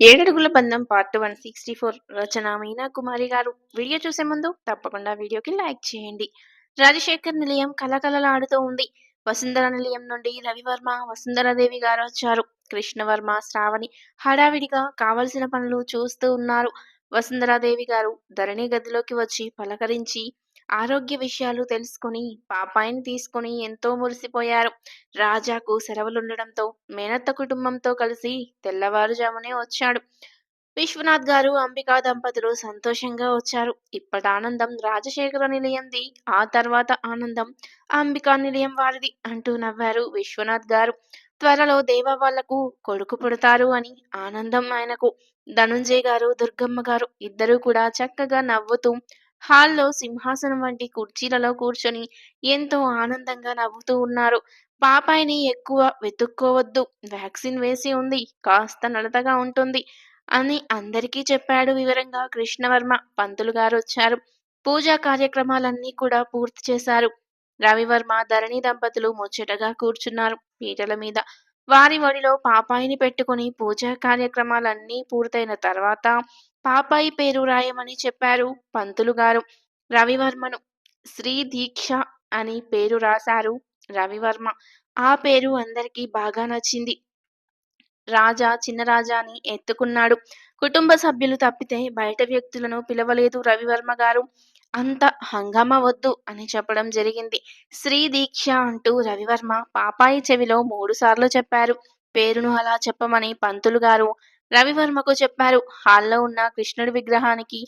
ఏడడుగుల బంధం part one sixty four Rachana Meena Kumari garu. Video చూసే ముందు తప్పకుండా వీడియోకి లైక్ చేయండి. రాజశేఖర్ నిలయం కలకలలాడుతూ ఉంది. వసుంధర నిలయం నుండి రవివర్మ వసుంధరాదేవి గారు వచ్చారు. కృష్ణవర్మ శ్రావణి హడావిడిగా కావలసిన పనులు చూస్తూ ఉన్నారు. వసుంధరాదేవి గారు ధరణి గదిలోకి వచ్చి పలకరించి ఆరోగ్య విషయాలు తెలుసుకుని పాపాయిని తీసుకుని ఎంతో మురిసిపోయారు. రాజాకు సెలవులుండడంతో మేనత్త కుటుంబంతో కలిసి తెల్లవారుజామునే వచ్చాడు. విశ్వనాథ్ గారు అంబికా దంపతులు సంతోషంగా వచ్చారు. ఇప్పటి ఆనందం రాజశేఖర నిలయంది. ఆ తర్వాత ఆనందం అంబికా నిలయం వారిది అంటూ నవ్వారు విశ్వనాథ్ గారు. త్వరలో దేవ వాళ్ళకు కొడుకు పుడతారు అని ఆనందం ఆయనకు. ధనుంజయ్ గారు దుర్గమ్మ గారు ఇద్దరూ కూడా చక్కగా నవ్వుతూ హాల్లో సింహాసనం వంటి కుర్చీలలో కూర్చొని ఎంతో ఆనందంగా నవ్వుతూ ఉన్నారు. పాపాయిని ఎక్కువ వెతుక్కోవద్దు. వ్యాక్సిన్ వేసి ఉంది. కాస్త నడతగా ఉంటుంది అని అందరికీ చెప్పాడు వివరంగా కృష్ణవర్మ. పంతులు గారు వచ్చారు. పూజా కార్యక్రమాలన్నీ కూడా పూర్తి చేశారు. రవివర్మ ధరణి దంపతులు ముచ్చటగా కూర్చున్నారు. పీటల మీద వారి ఒడిలో పాపాయిని పెట్టుకుని పూజా కార్యక్రమాలన్నీ పూర్తయిన తర్వాత పాపాయి పేరు రాయమని చెప్పారు పంతులు గారు. రవివర్మను శ్రీ దీక్ష అని పేరు రాశారు రవివర్మ. ఆ పేరు అందరికీ బాగా నచ్చింది. రాజా చిన్నరాజా అని ఎత్తుకున్నాడు. కుటుంబ సభ్యులు తప్పితే బయట వ్యక్తులను పిలవలేదు రవివర్మ గారు. అంత హంగామా వద్దు అని చెప్పడం జరిగింది. శ్రీ దీక్ష అంటూ రవివర్మ పాపాయి చెవిలో మూడు సార్లు చెప్పారు. పేరును అలా చెప్పమని పంతులు గారు రవివర్మకు చెప్పారు. హాల్లో ఉన్న కృష్ణుడి విగ్రహానికి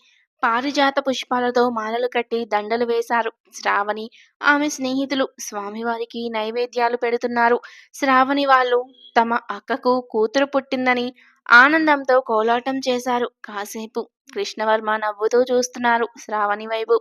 పారిజాత పుష్పాలతో మాలలు కట్టి దండలు వేశారు. శ్రావణి ఆమె స్నేహితులు స్వామివారికి నైవేద్యాలు పెడుతున్నారు. శ్రావణి వాళ్ళు తమ అక్కకు కూతురు పుట్టిందని ఆనందంతో కోలాటం చేశారు. కాసేపు కృష్ణవర్మ నవ్వుతూ చూస్తున్నారు శ్రావణి వైపు.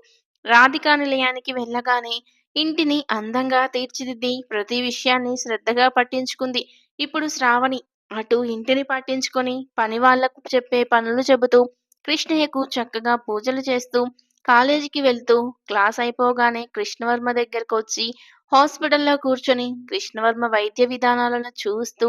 రాధికా నిలయానికి వెళ్ళగానే ఇంటిని అందంగా తీర్చిదిద్ది ప్రతి విషయాన్ని శ్రద్ధగా పట్టించుకుంది. ఇప్పుడు శ్రావణి అటు ఇంటిని పట్టించుకొని పని వాళ్ళకు చెప్పే పనులు చెబుతూ కృష్ణయ్యకు చక్కగా పూజలు చేస్తూ కాలేజీకి వెళ్తూ క్లాస్ అయిపోగానే కృష్ణవర్మ దగ్గరకు వచ్చి హాస్పిటల్లో కూర్చొని కృష్ణవర్మ వైద్య విధానాలను చూస్తూ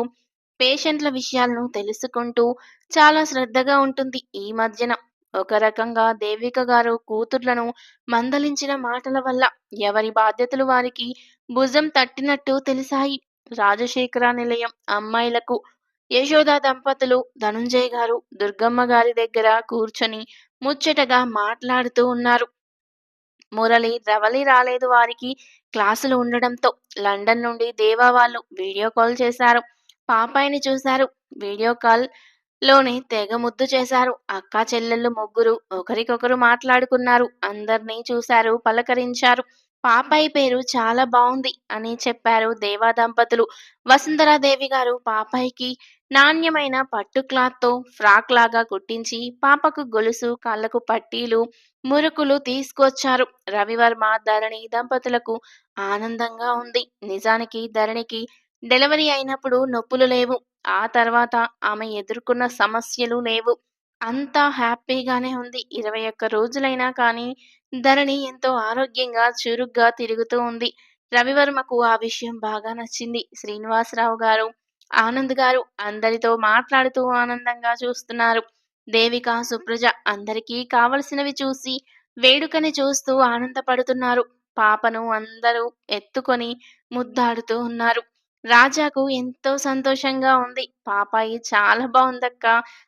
పేషెంట్ల విషయాలను తెలుసుకుంటూ చాలా శ్రద్ధగా ఉంటుంది ఈ మధ్యన. ఒక రకంగా దేవిక గారు కూతుర్లను మందలించిన మాటల వల్ల ఎవరి బాధ్యతలు వారికి భుజం తట్టినట్టు తెలిసాయి. రాజశేఖర నిలయం అమ్మాయిలకు యశోద దంపతులు ధనుంజయ్ గారు దుర్గమ్మ గారి దగ్గర కూర్చొని ముచ్చటగా మాట్లాడుతూ ఉన్నారు. మురళి రవలి రాలేదు వారికి క్లాసులు ఉండడంతో లండన్ నుండి దేవా వాళ్ళు వీడియో కాల్ చేశారు. పాపాయిని చూశారు. వీడియో కాల్లోనే తెగ ముద్దు చేశారు. అక్క చెల్లెళ్ళు ముగ్గురు ఒకరికొకరు మాట్లాడుకున్నారు. అందరినీ చూశారు పలకరించారు. పాపాయి పేరు చాలా బాగుంది అని చెప్పారు దేవా దంపతులు. వసుంధరాదేవి గారు పాపాయికి నాణ్యమైన పట్టు క్లాత్తో ఫ్రాక్ లాగా కుట్టించి పాపకు గొలుసు కళ్ళకు పట్టీలు మురుకులు తీసుకొచ్చారు. రవివర్మ ధరణి దంపతులకు ఆనందంగా ఉంది. నిజానికి ధరణికి డెలివరీ అయినప్పుడు నొప్పులు లేవు. ఆ తర్వాత ఆమె ఎదుర్కొన్న సమస్యలు లేవు. అంతా హ్యాపీగానే ఉంది. ఇరవై ఒక్క రోజులైనా కానీ ధరణి ఎంతో ఆరోగ్యంగా చురుగ్గా తిరుగుతూ ఉంది. రవివర్మకు ఆ విషయం బాగా నచ్చింది. శ్రీనివాసరావు గారు ఆనంద్ గారు అందరితో మాట్లాడుతూ ఆనందంగా చూస్తున్నారు. దేవిక సుప్రజ అందరికీ కావలసినవి చూసి వేడుకని చూస్తూ ఆనందపడుతున్నారు. పాపను అందరూ ఎత్తుకొని ముద్దాడుతూ ఉన్నారు. రాజాకు ఎంతో సంతోషంగా ఉంది. పాపాయి చాలా బాగుందక్క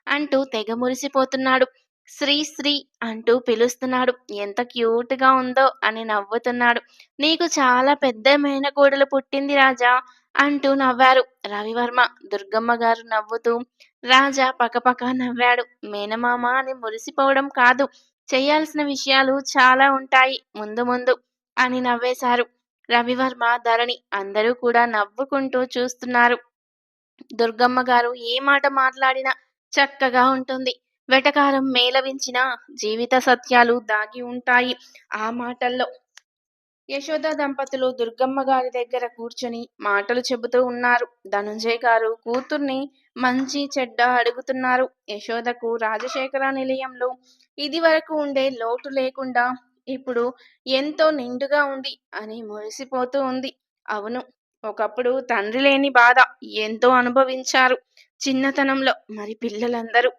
అంటూ తెగ మురిసిపోతున్నాడు. శ్రీ శ్రీ అంటూ పిలుస్తున్నాడు. ఎంత క్యూట్గా ఉందో అని నవ్వుతున్నాడు. నీకు చాలా పెద్ద మేనకోడలు పుట్టింది రాజా అంటూ నవ్వారు. రవివర్మ దుర్గమ్మ గారు నవ్వుతూ రాజా పకపక నవ్వాడు. మేనమామ అని మురిసిపోవడం కాదు. చేయాల్సిన విషయాలు చాలా ఉంటాయి. ముందు ముందు అని నవ్వేశారు. రవివర్మ ధరణి అందరూ కూడా నవ్వుకుంటూ చూస్తున్నారు. దుర్గమ్మ గారు ఏ మాట మాట్లాడినా చక్కగా ఉంటుంది. వెటకారం మేలవించిన జీవిత సత్యాలు దాగి ఉంటాయి. ఆ మాటల్లో యశోద దంపతులు దుర్గమ్మ గారి దగ్గర కూర్చొని మాటలు చెబుతూ ఉన్నారు. ధనుంజయ్ గారు కూతుర్ని మంచి చెడ్డ అడుగుతున్నారు. యశోదకు రాజశేఖర నిలయంలో ఇది వరకు ఉండే లోటు లేకుండా ఇప్పుడు ఎంతో నిండుగా ఉంది అని మురిసిపోతూ ఉంది. అవును ఒకప్పుడు తండ్రి లేని బాధ ఎంతో అనుభవించారు చిన్నతనంలో మరి పిల్లలందరూ.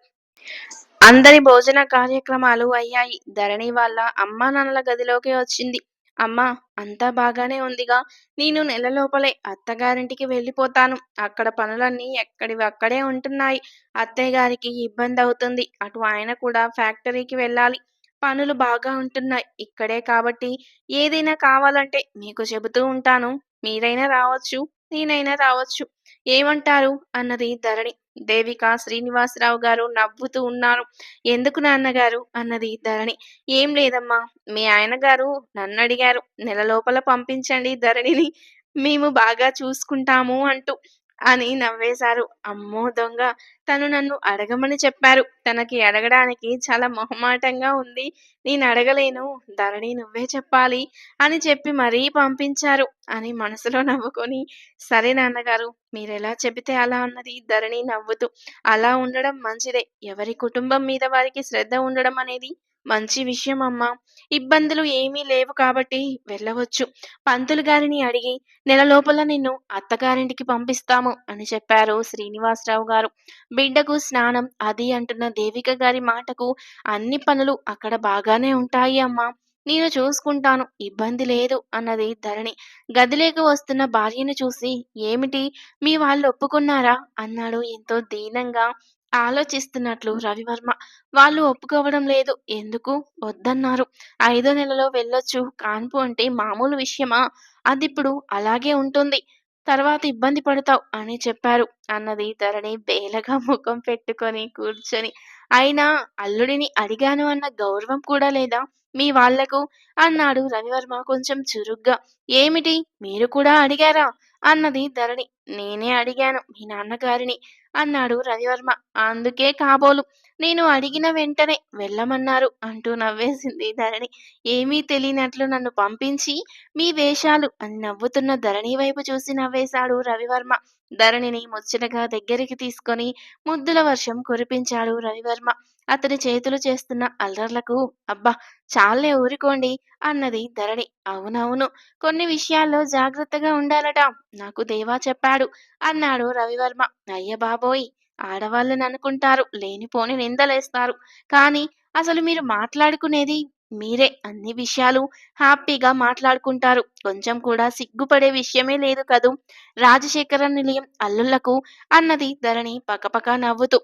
అందరి భోజన కార్యక్రమాలు అయ్యాయి. ధరణి వాళ్ళ అమ్మా నాన్నల గదిలోకి వచ్చింది. అమ్మా అంతా బాగానే ఉందిగా. నేను నెల లోపలే అత్తగారింటికి వెళ్ళిపోతాను. అక్కడ పనులన్నీ ఎక్కడివి అక్కడే ఉంటున్నాయి. అత్తయ్య గారికి ఇబ్బంది అవుతుంది. అటు ఆయన కూడా ఫ్యాక్టరీకి వెళ్ళాలి. పనులు బాగా ఉంటున్నాయి. ఇక్కడే కాబట్టి ఏదైనా కావాలంటే మీకు చెబుతూ ఉంటాను. మీరైనా రావచ్చు నేనైనా రావచ్చు. ఏమంటారు? అన్నది ధరణి. దేవిక శ్రీనివాసరావు గారు నవ్వుతూ ఉన్నారు. ఎందుకు నాన్నగారు? అన్నది ధరణి. ఏం లేదమ్మా. మీ ఆయన గారు నన్ను అడిగారు. నెల లోపల పంపించండి ధరణిని. మేము బాగా చూసుకుంటాము అంటూ. అని నవ్వేశారు. అమ్మో దొంగ! తను నన్ను అడగమని చెప్పారు. తనకి అడగడానికి చాలా మొహమాటంగా ఉంది. నేను అడగలేను. ధరణి నువ్వే చెప్పాలి అని చెప్పి మరీ పంపించారు అని మనసులో నవ్వుకొని సరే నాన్నగారు మీరెలా చెబితే అలా అన్నది ధరణి నవ్వుతూ అలా ఉండడం మంచిదే. ఎవరి కుటుంబం మీద వారికి శ్రద్ధ ఉండడం అనేది మంచి విషయం అమ్మా. ఇబ్బందులు ఏమీ లేవు కాబట్టి వెళ్ళవచ్చు. పంతులు గారిని అడిగి నెల లోపల నిన్ను అత్తగారింటికి పంపిస్తాము అని చెప్పారు శ్రీనివాసరావు గారు. బిడ్డకు స్నానం అది అంటున్న దేవిక గారి మాటకు అన్ని పనులు అక్కడ బాగానే ఉంటాయి అమ్మా. నేను చూసుకుంటాను ఇబ్బంది లేదు అన్నది ధరణి. గదిలోకి వస్తున్న భార్యను చూసి ఏమిటి? మీ వాళ్ళు ఒప్పుకున్నారా? అన్నాడు ఎంతో దీనంగా ఆలోచిస్తున్నట్లు రవివర్మ. వాళ్ళు ఒప్పుకోవడం లేదు. ఎందుకు? వద్దన్నారు. ఐదో నెలలో వెళ్ళొచ్చు. కాన్పు అంటే మామూలు విషయమా? అదిప్పుడు అలాగే ఉంటుంది. తర్వాత ఇబ్బంది పడతావు అని చెప్పారు. అన్నది ధరణి బేలగా ముఖం పెట్టుకొని కూర్చొని. అయినా అల్లుడిని అడిగాను అన్న గౌరవం కూడా లేదా? మీ వాళ్ళకు? అన్నాడు రవివర్మ కొంచెం చురుగ్గా. ఏమిటి? మీరు కూడా అడిగారా? అన్నది ధరణి. నేనే అడిగాను. మీ నాన్నగారిని అన్నాడు రవివర్మ. అందుకే కాబోలు. నేను అడిగిన వెంటనే వెళ్ళమన్నారు అంటూ నవ్వేసింది ధరణి. ఏమీ తెలియనట్లు నన్ను పంపించి మీ వేషాలు అని నవ్వుతున్న ధరణి వైపు చూసి నవ్వేశాడు రవివర్మ. ధరణిని ముచ్చటగా దగ్గరికి తీసుకొని ముద్దుల వర్షం కురిపించాడు రవివర్మ. అతని చేతులు చేస్తున్న అల్లర్లకు అబ్బా! చాలే ఊరుకోండి అన్నది ధరణి. అవునవును కొన్ని విషయాల్లో జాగ్రత్తగా ఉండాలట. నాకు దేవా చెప్పాడు అన్నాడు రవివర్మ. అయ్య బాబోయ్! ఆడవాళ్ళని అనుకుంటారు లేనిపోని నిందలేస్తారు. కానీ అసలు మీరు మాట్లాడుకునేది మీరే. అన్ని విషయాలు హ్యాపీగా మాట్లాడుకుంటారు. కొంచెం కూడా సిగ్గుపడే విషయమే లేదు కదూ? రాజశేఖర నిలయం అల్లుళ్ళకు అన్నది ధరణి పకపక నవ్వుతూ.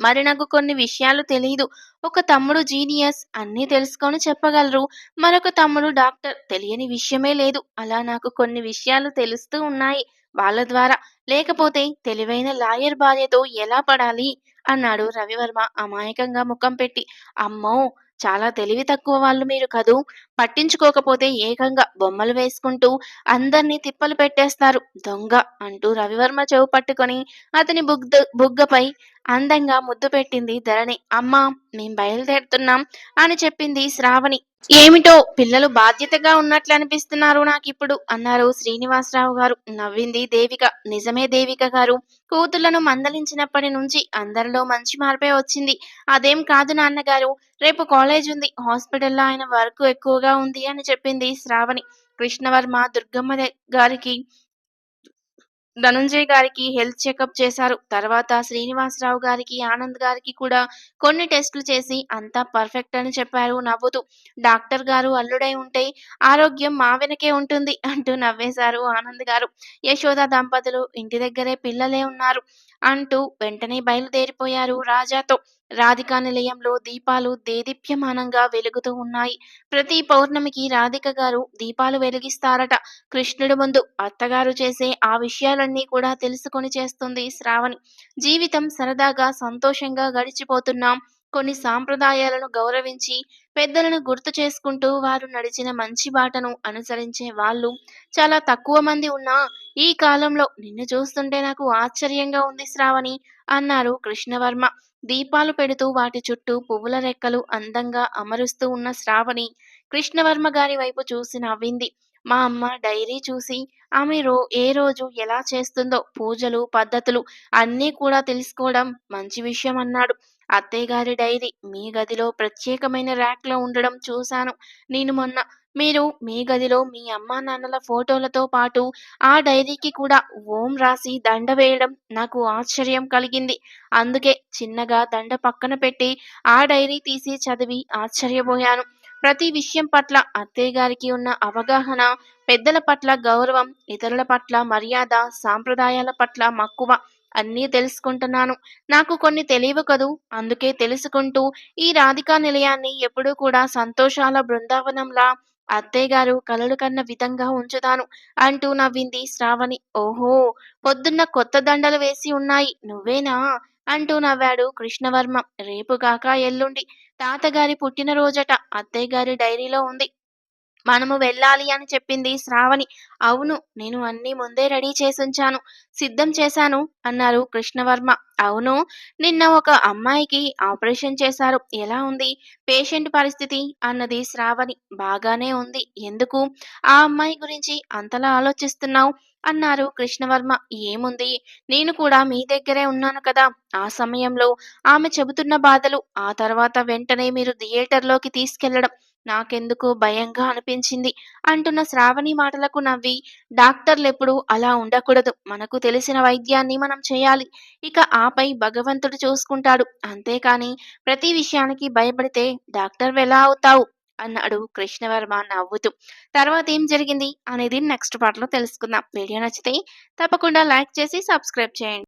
మరి నాకు కొన్ని విషయాలు తెలియదు ఒక తమ్ముడు జీనియస్ అన్నీ తెలుసుకొని చెప్పగలరు. మరొక తమ్ముడు డాక్టర్ తెలియని విషయమే లేదు. అలా నాకు కొన్ని విషయాలు తెలుస్తూ ఉన్నాయి వాళ్ళ ద్వారా. లేకపోతే తెలివైన లాయర్ భార్యతో ఎలా పడాలి? అన్నాడు రవివర్మ అమాయకంగా ముఖం పెట్టి. అమ్మో చాలా తెలివి తక్కువ వాళ్ళు మీరు కదూ. పట్టించుకోకపోతే ఏకంగా బొమ్మలు వేసుకుంటూ అందర్నీ తిప్పలు పెట్టేస్తారు. దొంగ అంటూ రవివర్మ చెవు పట్టుకొని అతని బుగ్గ బుగ్గపై అందంగా ముద్దు పెట్టింది ధరణి. అమ్మా మేం బయలుదేరుతున్నాం అని చెప్పింది శ్రావణి. ఏమిటో పిల్లలు బాధ్యతగా ఉన్నట్లు అనిపిస్తున్నారు నాకిప్పుడు అన్నారు శ్రీనివాసరావు గారు. నవ్వింది దేవిక. నిజమే దేవిక గారు కూతుళ్ళను మందలించినప్పటి నుంచి అందరిలో మంచి మార్పే వచ్చింది. అదేం కాదు నాన్నగారు రేపు కాలేజ్ ఉంది. హాస్పిటల్లో ఆయన వర్క్ ఎక్కువగా ఉంది అని చెప్పింది శ్రావణి. కృష్ణవర్మ దుర్గమ్మ గారికి ధనుంజయ్ గారికి హెల్త్ చెకప్ చేశారు. తర్వాత శ్రీనివాసరావు గారికి ఆనంద్ గారికి కూడా కొన్ని టెస్టులు చేసి అంతా పర్ఫెక్ట్ అని చెప్పారు నవ్వుతూ. డాక్టర్ గారు అల్లుడై ఉంటే ఆరోగ్యం మా వెనకే ఉంటుంది అంటూ నవ్వేశారు ఆనంద్ గారు. యశోద దంపతులు ఇంటి దగ్గరే పిల్లలే ఉన్నారు అంటూ వెంటనే బయలుదేరిపోయారు రాజాతో. రాధికా నిలయంలో దీపాలు దేదీప్యమానంగా వెలుగుతూ ఉన్నాయి. ప్రతి పౌర్ణమికి రాధిక గారు దీపాలు వెలిగిస్తారట. కృష్ణుడి ముందు అత్తగారు చేసే ఆ విషయాలన్నీ కూడా తెలుసుకొని చేస్తుంది శ్రావణి. జీవితం సరదాగా సంతోషంగా గడిచిపోతున్నాం. కొన్ని సాంప్రదాయాలను గౌరవించి పెద్దలను గుర్తు చేసుకుంటూ వారు నడిచిన మంచి బాటను అనుసరించే వాళ్ళు చాలా తక్కువ మంది ఉన్నా ఈ కాలంలో నిన్ను చూస్తుంటే నాకు ఆశ్చర్యంగా ఉంది శ్రావణి అన్నారు కృష్ణవర్మ. దీపాలు పెడుతూ వాటి చుట్టూ పువ్వుల రెక్కలు అందంగా అమరుస్తూ ఉన్న శ్రావణి కృష్ణవర్మ గారి వైపు చూసి నవ్వింది. మా అమ్మ డైరీ చూసి ఆమె రో ఏ రోజు ఎలా చేస్తుందో పూజలు పద్ధతులు అన్నీ కూడా తెలుసుకోవడం మంచి విషయం అన్నాడు. అత్తయ్య గారి డైరీ మీ గదిలో ప్రత్యేకమైన ర్యాక్లో ఉండడం చూశాను. నేను మొన్న మీరు మీ గదిలో మీ అమ్మానాన్నల ఫోటోలతో పాటు ఆ డైరీకి కూడా ఓం రాసి దండ వేయడం నాకు ఆశ్చర్యం కలిగింది. అందుకే చిన్నగా దండ పక్కన పెట్టి ఆ డైరీ తీసి చదివి ఆశ్చర్యపోయాను. ప్రతి విషయం పట్ల అత్తయ్యగారికి ఉన్న అవగాహన, పెద్దల పట్ల గౌరవం, ఇతరుల పట్ల మర్యాద, సాంప్రదాయాల పట్ల మక్కువ అన్నీ తెలుసుకుంటున్నాను. నాకు కొన్ని తెలియవు కదూ! అందుకే తెలుసుకుంటూ ఈ రాధికా నిలయాన్ని ఎప్పుడూ కూడా సంతోషాల బృందావనంలా అత్తయ్యగారు కలలు కన్న విధంగా ఉంచుతాను అంటూ నవ్వింది శ్రావణి. ఓహో! పొద్దున్న కొత్త దండలు వేసి ఉన్నాయి నువ్వేనా? అంటూ నవ్వాడు కృష్ణవర్మ. రేపు కాక ఎల్లుండి తాతగారి పుట్టినరోజట అత్తయ్యగారి డైరీలో ఉంది. మనము వెళ్ళాలి అని చెప్పింది శ్రావణి. అవును నేను అన్ని ముందే రెడీ చేసుంచాను. సిద్ధం చేశాను అన్నారు కృష్ణవర్మ. అవును నిన్న ఒక అమ్మాయికి ఆపరేషన్ చేశారు. ఎలా ఉంది పేషెంట్ పరిస్థితి? అన్నది శ్రావణి. బాగానే ఉంది. ఎందుకు ఆ అమ్మాయి గురించి అంతలా ఆలోచిస్తున్నావు? అన్నారు కృష్ణవర్మ. ఏముంది నేను కూడా మీ దగ్గరే ఉన్నాను కదా! ఆ సమయంలో ఆమె చెబుతున్న బాధలు, ఆ తర్వాత వెంటనే మీరు థియేటర్‌లోకి తీసుకెళ్ళడం నాకెందుకో భయంగా అనిపించింది అంటున్న శ్రావణి మాటలకు నవ్వి డాక్టర్లెప్పుడు అలా ఉండకూడదు. మనకు తెలిసిన వైద్యాన్ని మనం చేయాలి. ఇక ఆపై భగవంతుడు చూసుకుంటాడు. అంతేకాని ప్రతి విషయానికి భయపడితే డాక్టర్ ఎలా అవుతావు? అన్నాడు కృష్ణవర్మ నవ్వుతూ. తర్వాత ఏం జరిగింది అనేది నెక్స్ట్ పార్ట్‌లో తెలుసుకుందాం. వీడియో నచ్చితే తప్పకుండా లైక్ చేసి సబ్స్క్రైబ్ చేయండి.